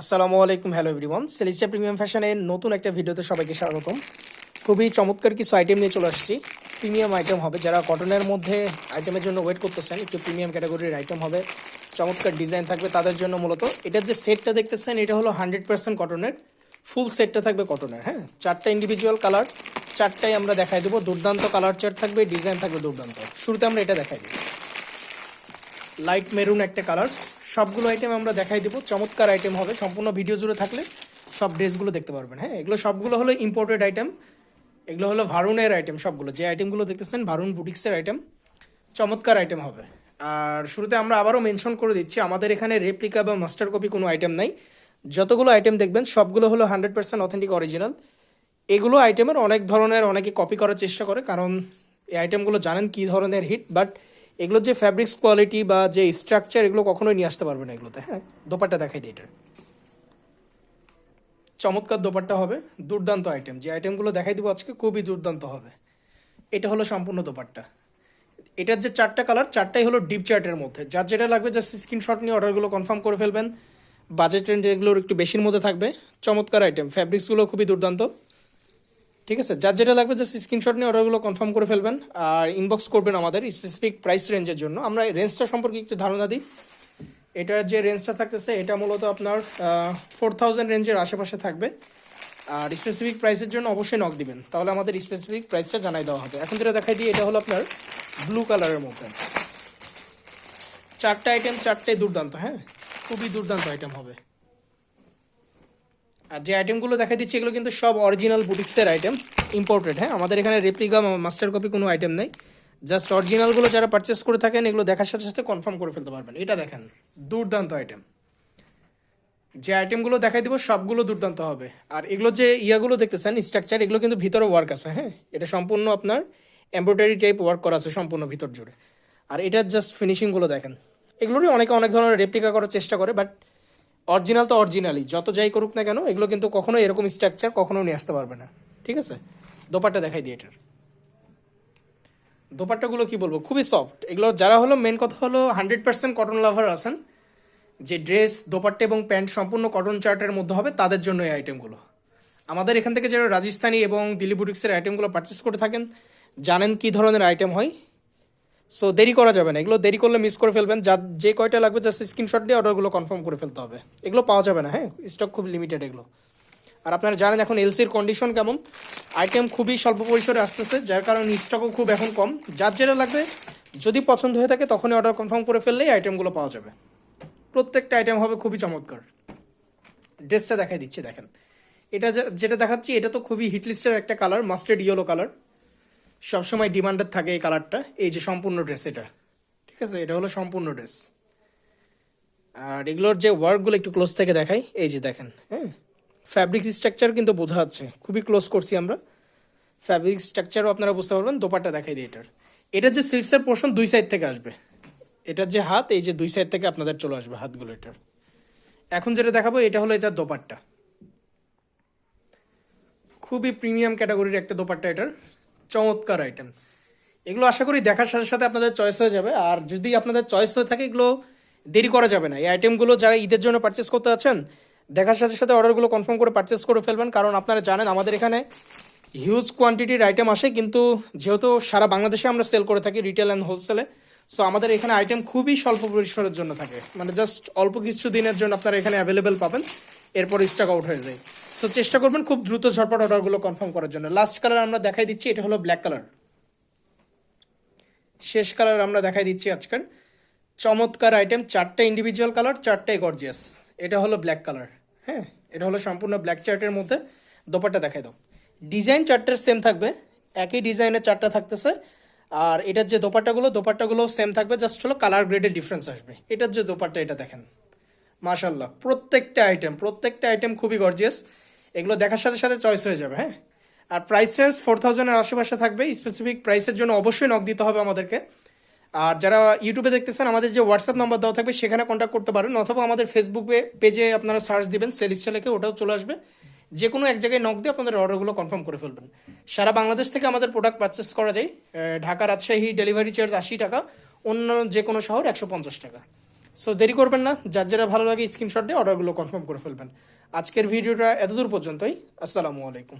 আসসালামু আলাইকুম, hello everyone. সেলিস্টা premium ফ্যাশনের নতুন একটা ভিডিওতে সবাইকে স্বাগতম। খুবই চমৎকার কিছু আইটেম নিয়ে চলে আসছি। প্রিমিয়াম আইটেম হবে, যারা কটনের মধ্যে আইটেমের জন্য ওয়েট করতেছেন, একটু প্রিমিয়াম ক্যাটাগরির আইটেম হবে। চমৎকার ডিজাইন থাকবে তাদের জন্য মূলত। এটার যে সেটটা দেখতেছেন, এটা হলো হান্ড্রেড পার্সেন্ট কটনের ফুল সেটটা থাকবে কটনের হ্যাঁ? চারটা ইন্ডিভিজুয়াল কালার চারটাই আমরা দেখাই দেবো। দুর্দান্ত কালার চার্ট থাকবে ডিজাইন থাকবে দুর্দান্ত। শুরুতে আমরা এটা দেখাই দিই। লাইট মেরুন একটা কালার সবগুলো আইটেম আমরা দেখাই দেবো। চমৎকার আইটেম হবে। সম্পূর্ণ ভিডিও জুড়ে থাকলে সব ড্রেসগুলো দেখতে পারবেন। হ্যাঁ এগুলো সবগুলো হলো ইম্পোর্টেড আইটেম এগুলো হলো ভারুনের আইটেম সবগুলো। যে আইটেমগুলো দেখতেছেন ভারুন বুটিক্সের আইটেম চমৎকার আইটেম হবে। আর শুরুতে আমরা আবারও মেনশন করে দিচ্ছি, আমাদের এখানে রেপ্লিকা বা মাস্টার কপি কোনো আইটেম নাই। যতগুলো আইটেম দেখবেন, সবগুলো হলো হান্ড্রেড পার্সেন্ট অথেন্টিক অরিজিনাল এগুলো আইটেমের অনেক ধরনের অনেকে কপি করার চেষ্টা করে, কারণ এই আইটেমগুলো জানেন কী ধরনের হিট বাট এগুলোর যে ফ্যাব্রিক্স কোয়ালিটি বা যে স্ট্রাকচার এগুলো কখনোই নিয়ে আসতে পারবে না এগুলোতে। হ্যাঁ। দোপাট্টা দেখাই দিই এটার চমৎকার দোপাট্টা হবে দুর্দান্ত আইটেম যে আইটেমগুলো দেখাই দেবো আজকে খুবই দুর্দান্ত হবে। এটা হলো সম্পূর্ণ দোপাট্টা। এটার যে চারটা কালার চারটাই হলো ডিপ চার্টের মধ্যে। যার যেটা লাগবে জাস্ট স্ক্রিনশট নিয়ে অর্ডারগুলো কনফার্ম করে ফেলবেন। বাজেট রেঞ্জ এগুলোর একটু বেশির মধ্যে থাকবে। চমৎকার আইটেম ফ্যাব্রিক্সগুলো খুবই দুর্দান্ত। ঠিক আছে, যার যেটা লাগবে জাস্ট স্ক্রিনশট নিয়ে অর্ডারগুলো কনফার্ম করে ফেলবেন আর ইনবক্স করবেন আমাদের স্পেসিফিক প্রাইস রেঞ্জের জন্য। আমরা রেঞ্জটা সম্পর্কে একটু ধারণা দিই। এটার যে রেঞ্জটা থাকতেছে, এটা মূলত আপনার ফোর থাউজেন্ড রেঞ্জের আশেপাশে থাকবে। আর স্পেসিফিক প্রাইসের জন্য অবশ্যই নক দিবেন। তাহলে আমাদের স্পেসিফিক প্রাইসটা জানাই দেওয়া হবে। এখন যেটা দেখাই দিই, এটা হলো আপনার ব্লু কালারের মধ্যে। চারটে আইটেম চারটাই দুর্দান্ত হ্যাঁ? খুবই দুর্দান্ত আইটেম হবে। আর যে আইটেমগুলো দেখা দিচ্ছি, এগুলো কিন্তু সব অরিজিনাল বুটিক্সের আইটেম ইম্পোর্টেড হ্যাঁ? আমাদের এখানে রেপ্লিকা মাস্টার কপি কোনো আইটেম নেই। জাস্ট অরিজিনালগুলো যারা পারচেস করে থাকেন, এগুলো দেখার সাথে সাথে কনফার্ম করে ফেলতে পারবেন। এটা দেখেন, দুর্দান্ত আইটেম যে আইটেমগুলো দেখাই দিব, সবগুলো দুর্দান্ত হবে। আর এগুলো যে ইয়াগুলো দেখতেছেন স্ট্রাকচার এগুলো কিন্তু ভিতরে ওয়ার্ক আছে হ্যাঁ? এটা সম্পূর্ণ আপনার এমব্রয়ডারি টাইপ ওয়ার্ক করা আছে সম্পূর্ণ ভিতর জুড়ে। আর এটার জাস্ট ফিনিশিংগুলো দেখেন। এগুলোরই অনেকে অনেক ধরনের রেপ্লিকা করার চেষ্টা করে বাট অরিজিনাল তো অরিজিনালই, যত যাই করুক না কেন, এগুলো কিন্তু কখনো এরকম স্ট্রাকচার কখনো নিয়ে আসতে পারবে না। ঠিক আছে? দোপাট্টা দেখাই দিই এটার। দোপাট্টাগুলো কি বলব? খুবই সফট এগুলো যারা হলো মেন কথা হলো হান্ড্রেড পার্সেন্ট কটন লাভার আছেন, যে ড্রেস দোপাট্টা এবং প্যান্ট সম্পূর্ণ কটন চার্টের মধ্যে হবে, তাদের জন্য এই আইটেমগুলো আমাদের এখান থেকে যারা রাজস্থানী এবং দিল্লি বুটিক্সের আইটেমগুলো পারচেস করে থাকেন, জানেন কি ধরনের আইটেম হয়? সো দেরি করা যাবে না। এগুলো দেরি করলে মিস করে ফেলবেন। যা, যে কয়টা লাগবে জাস্ট স্ক্রিনশট দিয়ে অর্ডারগুলো কনফার্ম করে ফেলতে হবে। এগুলো পাওয়া যাবে না হ্যাঁ? স্টক খুব লিমিটেড এগুলো। আর আপনারা জানেন এখন এলসির কন্ডিশন কেমন? আইটেম খুবই স্বল্প পরিসরে আসতেছে, যার কারণে স্টকও খুব এখন কম। যার যেটা লাগবে, যদি পছন্দ হয়ে থাকে, তখনই অর্ডার কনফার্ম করে ফেললেই আইটেমগুলো পাওয়া যাবে। প্রত্যেকটা আইটেম হবে খুবই চমৎকার। ড্রেসটা দেখাই দিচ্ছি, দেখেন। এটা যেটা দেখাচ্ছি, এটা তো খুবই হিটলিস্টের একটা কালার মাস্টার্ড ইয়েলো কালার সবসময় ডিমান্ডেড থাকে এই কালারটা, এই যে সম্পূর্ণ ড্রেস এটা। ঠিক আছে? এটা হলো সম্পূর্ণ ড্রেস আর এগুলোর যে ওয়ার্কগুলো একটু ক্লোজ থেকে দেখাই, এই যে দেখেন হ্যাঁ? ফ্যাব্রিক স্ট্রাকচার কিন্তু বোঝা যাচ্ছে। খুবই ক্লোজ করছি আমরা। ফ্যাব্রিক স্ট্রাকচারও আপনারা বুঝতে পারবেন, দোপাট্টা দেখাই দিই এটার। এটার যে স্লিপসের পোর্শন দুই সাইড থেকে আসবে। এটার যে হাত, এই যে দুই সাইড থেকে আপনাদের চলে আসবে হাতগুলো এটার। এখন যেটা দেখাবো, এটা হলো এটার দোপাট্টা। খুবই প্রিমিয়াম ক্যাটাগরির একটা দোপাট্টা এটার। চমৎকার আইটেম এগুলো আশা করি দেখার সাথে সাথে আপনাদের চয়েস হয়ে যাবে। আর যদি আপনাদের চয়েস হয়ে থাকে, এগুলো দেরি করা যাবে না। এই আইটেমগুলো যারা ঈদের জন্য পারচেস করতে আছেন দেখার সাথে সাথে অর্ডারগুলো কনফার্ম করে পারচেস করে ফেলবেন। কারণ আপনারা জানেন, আমাদের এখানে হিউজ কোয়ান্টিটির আইটেম আসে। কিন্তু যেহেতু সারা বাংলাদেশে আমরা সেল করে থাকি রিটেল অ্যান্ড হোলসেলে সো আমাদের এখানে আইটেম খুবই স্বল্প পরিসরের জন্য থাকে। মানে জাস্ট অল্প কিছু দিনের জন্য আপনারা এখানে অ্যাভেলেবেল পাবেন। এরপর স্টক আউট হয়ে যায়। সো চেষ্টা করবেন খুব দ্রুত ঝটপট অর্ডারগুলো কনফার্ম করার জন্য। লাস্ট কালার আমরা দেখাই দিচ্ছি, এটা হলো ব্ল্যাক কালার শেষ কালার আমরা দেখাই দিচ্ছি আজকের। চমৎকার আইটেম চারটে ইন্ডিভিজুয়াল কালার চারটাই গর্জিয়াস এটা হলো ব্ল্যাক কালার হ্যাঁ এটা হলো সম্পূর্ণ ব্ল্যাক চার্টের মধ্যে। দোপাট্টা দেখাই দাও। ডিজাইন চারটের সেম থাকবে। একই ডিজাইনের চারটা থাকতেছে। আর এটার যে দোপাট্টাগুলো দোপাট্টাগুলো সেম থাকবে। জাস্ট হলো কালার গ্রেডের ডিফারেন্স আসবে। এটার যে দোপাট্টা, এটা দেখেন। মাশাল্লাহ প্রত্যেকটা আইটেম প্রত্যেকটা আইটেম খুবই গর্জিয়াস এগুলো দেখার সাথে সাথে চয়েস হয়ে যাবে হ্যাঁ? আর প্রাইস রেঞ্জ ফোর থাউজেন্ডের আশেপাশে থাকবে স্পেসিফিক প্রাইসের জন্য অবশ্যই নক দিতে হবে আমাদেরকে। আর যারা ইউটিউবে দেখতেছেন, আমাদের যে হোয়াটসঅ্যাপ নাম্বার দেওয়া থাকবে, সেখানে কন্ট্যাক্ট করতে পারেন, অথবা আমাদের ফেসবুক পেজে আপনারা সার্চ দিবেন সেলিস্টা লেখে, ওটাও চলে আসবে। যে কোনো এক জায়গায় নক দিয়ে আপনাদের অর্ডারগুলো কনফার্ম করে ফেলবেন। সারা বাংলাদেশ থেকে আমাদের প্রোডাক্ট পারচেস করা যায় ঢাকা রাজশাহী ডেলিভারি চার্জ আশি টাকা অন্য যে কোনো শহর একশো পঞ্চাশ টাকা। সো দেরি করবেন না। যার যারা ভালো লাগে স্ক্রিনশট দিয়ে অর্ডারগুলো কনফার্ম করে ফেলবেন। আজকের ভিডিওটা এতদূর পর্যন্তই। আসসালামু আলাইকুম।